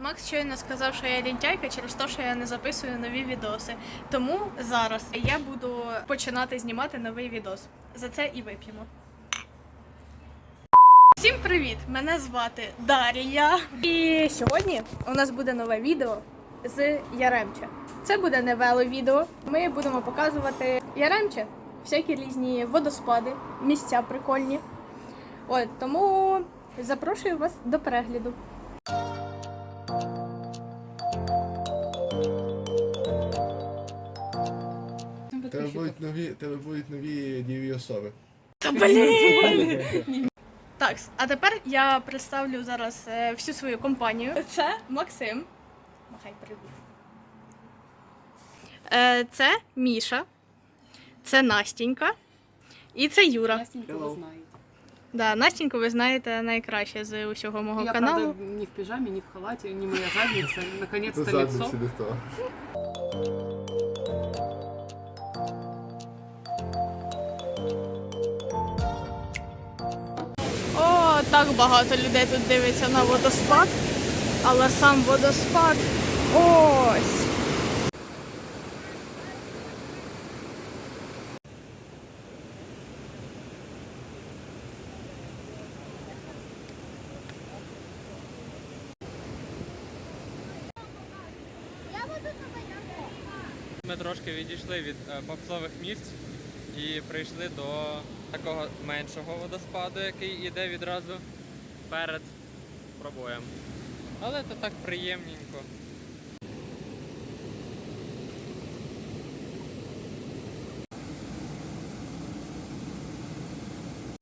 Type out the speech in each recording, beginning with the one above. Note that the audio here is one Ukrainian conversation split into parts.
Макс щойно сказав, що я лінтяйка через те, що я не записую нові відоси. Тому зараз я буду починати знімати новий відос. За це і вип'ємо. Всім привіт! Мене звати Дарія. І сьогодні у нас буде нове відео з Яремча. Це буде не вело-відео. Ми будемо показувати Яремче, всякі різні водоспади, місця прикольні. От тому запрошую вас до перегляду. Будуть нові, тебе будуть нові дієві особи. Та блін! Так, а тепер я представлю зараз е, всю свою компанію. Це Максим. Махай привіт. Е, Це Міша. Це Настінька. І це Юра. Настенька ви знаєте. Да, Настіньку ви знаєте найкраще з усього мого Я, каналу. правда, не в пижаме, не в халате, не моя задница. Наконец-то До лицо. задниці не того. Так багато людей тут дивиться на водоспад. Але сам водоспад ось. Ми трошки відійшли від е, попсових місць і прийшли до такого меншого водоспаду, який йде відразу перед пробоєм. Але це так приємненько.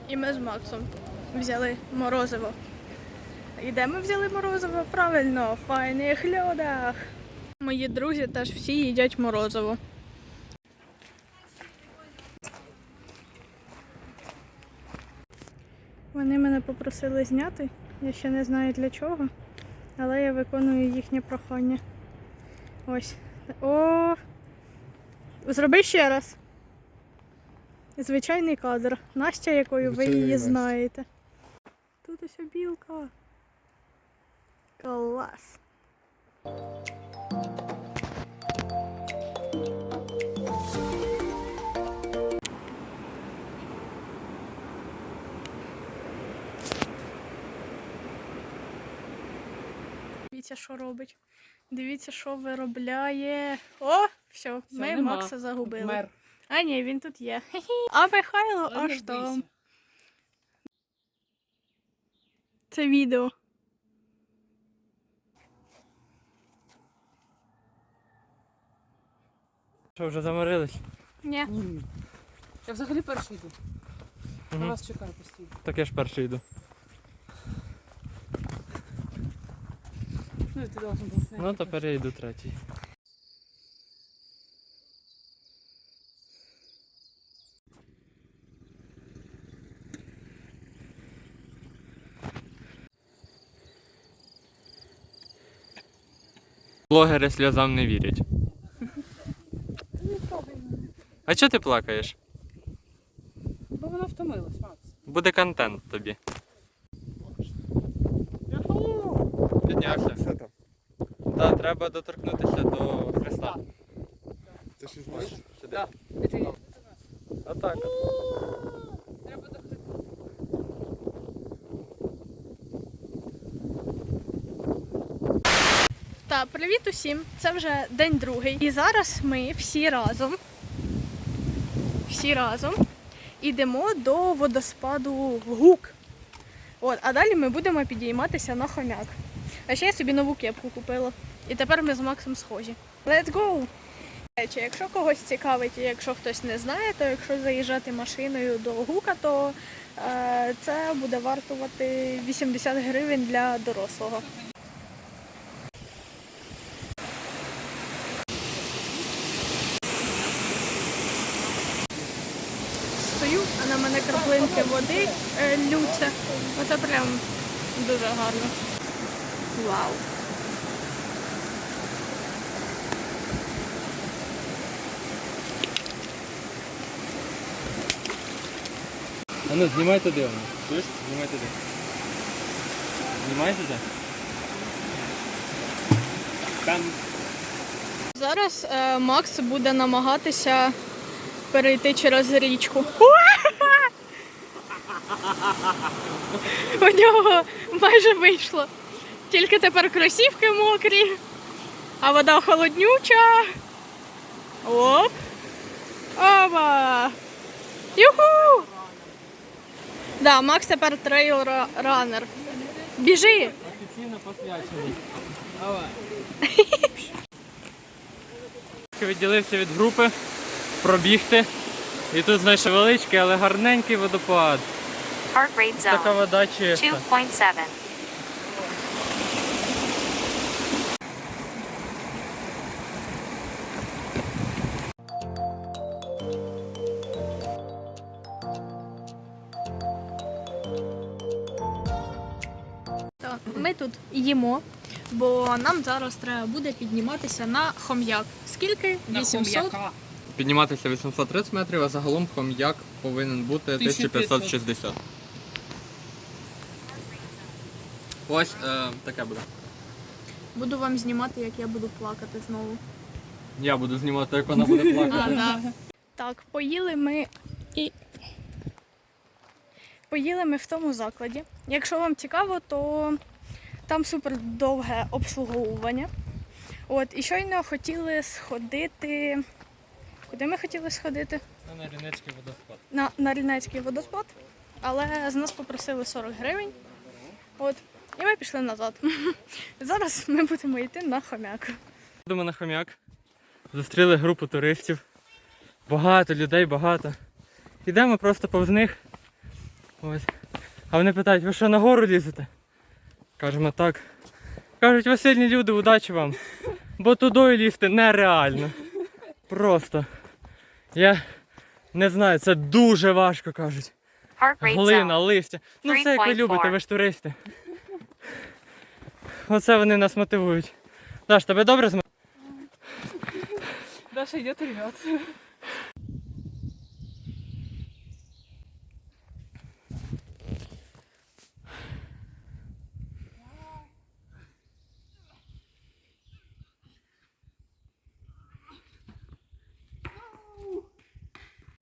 І ми з Максом взяли морозиво. І де ми взяли морозиво? Правильно, в файних льодах. Мої друзі теж всі їдять морозиво. Вони мене попросили зняти. Я ще не знаю для чого, але я виконую їхнє прохання. Ось. О! Зроби ще раз. Звичайний кадр. Настя, якою ви її знаєте. Тут ось білка. Клас. Дивіться, що робить. Дивіться, що виробляє. О, все, Все, ми нема. Макса загубили. Мер. А ні, він тут є. А Михайло Але аж там. Це відео. Що, вже заморились? Ні. Ні. Я взагалі перший йду. На Угу. вас чекаю постійно. Так я ж перший йду. Ну, ти должен був зняти. Ну, тепер я йду третій. Блогери сльозам не вірять. А чого ти плакаєш? Бо вона втомилась, Макс. Буде контент тобі. Піднявся. Що там? Та треба доторкнутися до хреста. Ти? Сюди. Да. Это. Отак. Треба доходити. Та привіт усім! Це вже день другий. І зараз ми всі разом, всі разом йдемо до водоспаду Гук. От, а далі ми будемо підійматися на хомяк. А ще я собі нову кепку купила. І тепер ми з Максом схожі. Let's go! Якщо когось цікавить, якщо хтось не знає, то якщо заїжджати машиною до Гука, то е, це буде вартувати 80 гривень для дорослого. стою, а на мене краплинки води е, лються. Оце прям дуже гарно. Вау. А ну, знімай туди воно. Чуєш? Знімай туди. Знімай туди. Зараз е, Макс буде намагатися перейти через річку. У нього майже вийшло. Тільки тепер кросівки мокрі, а вода холоднюча. Оп. Оба. Юху! Да, Макс тепер трейл ранер. Біжи! Офіційно посвячений. Давай. Відділився від групи, пробігти. І тут знайшов величкий, але гарненький водопад. Така вода чиста. Ми тут їмо, бо нам зараз треба буде підніматися на хом'як. Скільки? 800? Підніматися 830 метрів, а загалом хом'як повинен бути 1560. Ось е, таке буде. Буду вам знімати, як я буду плакати знову. Я буду знімати, як вона буде плакати. да. Так, поїли ми і. Поїли ми в тому закладі. Якщо вам цікаво, то там супер довге обслуговування. От, і щойно хотіли сходити. Куди ми хотіли сходити? На Рінецький водоспад. на, на Рівнецький водоспад, але з нас попросили 40 гривень. От, і ми пішли назад. Зараз ми будемо йти на хомяк. Йдемо на хом'як. Зустріли групу туристів. Багато людей, багато. Йдемо просто повз них. Ось. А вони питають, ви що на гору лізете? Кажемо так. Кажуть, ви сильні люди, удачі вам. Бо тудою лізти нереально. Просто. Я не знаю, це дуже важко кажуть. Глина, листя. Ну все як ви любите, ви ж туристи. Оце вони нас мотивують. Даш, тебе добре з Даша йде ребят.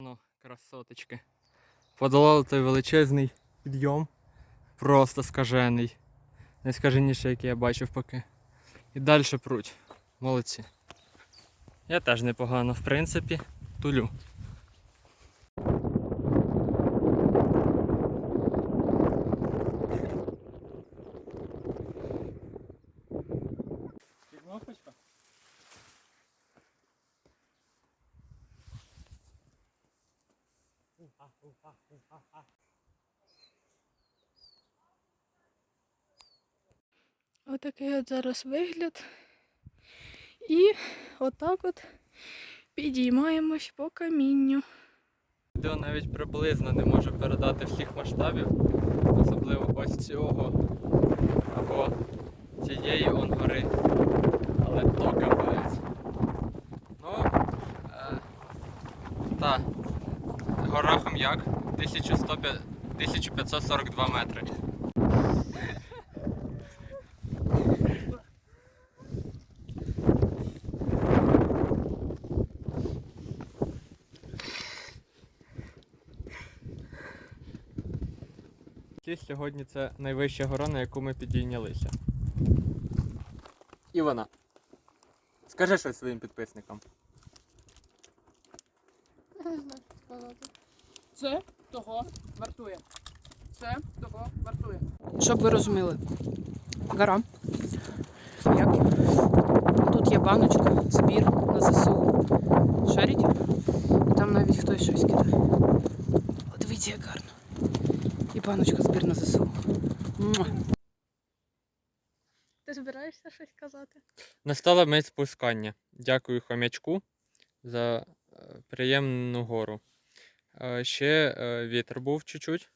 Ну, красоточки. Подолали той величезний підйом. Просто скажений. Найскаженіший, який я бачив поки. І далі пруть. Молодці. Я теж непогано, в принципі, тулю. Отакий от зараз вигляд. І отак от підіймаємось по камінню. Відео навіть приблизно не може передати всіх масштабів, особливо ось цього або цієї он гори. Але то капець. Ну, е, та, гора 1105 1542 метри. Сьогодні це найвища гора, на яку ми підійнялися. І вона. Скажи щось своїм підписникам. Це того вартує. Це того вартує. Щоб ви розуміли, гора. Як? Тут є баночка, збір на ЗСУ. Шарить? І там навіть хтось щось кидає. О, дивіться, як гарно. І баночка збір на ЗСУ. Муа. Ти збираєшся щось казати? Настала мить спускання. Дякую хомячку за е, приємну гору. Е, Ще е, вітер був чуть-чуть,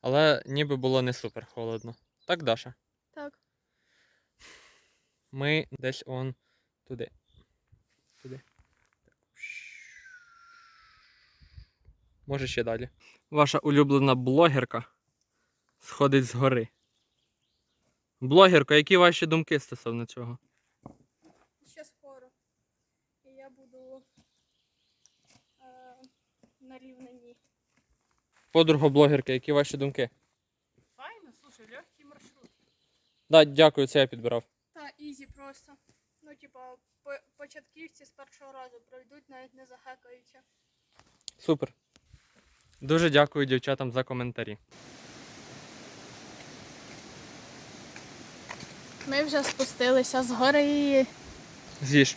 але ніби було не супер холодно. Так, Даша? Так. Ми десь он туди. Туди. Може ще далі. Ваша улюблена блогерка сходить з гори. Блогерка, які ваші думки стосовно цього? на рівнині. Подруга блогерки, які ваші думки? Файно, слушай, легкий маршрут. Да, дякую, це я підбирав. Та ізі просто. Ну, типа, по- початківці з першого разу пройдуть, навіть не захекаються. Супер. Дуже дякую дівчатам за коментарі. Ми вже спустилися з гори. З'їж.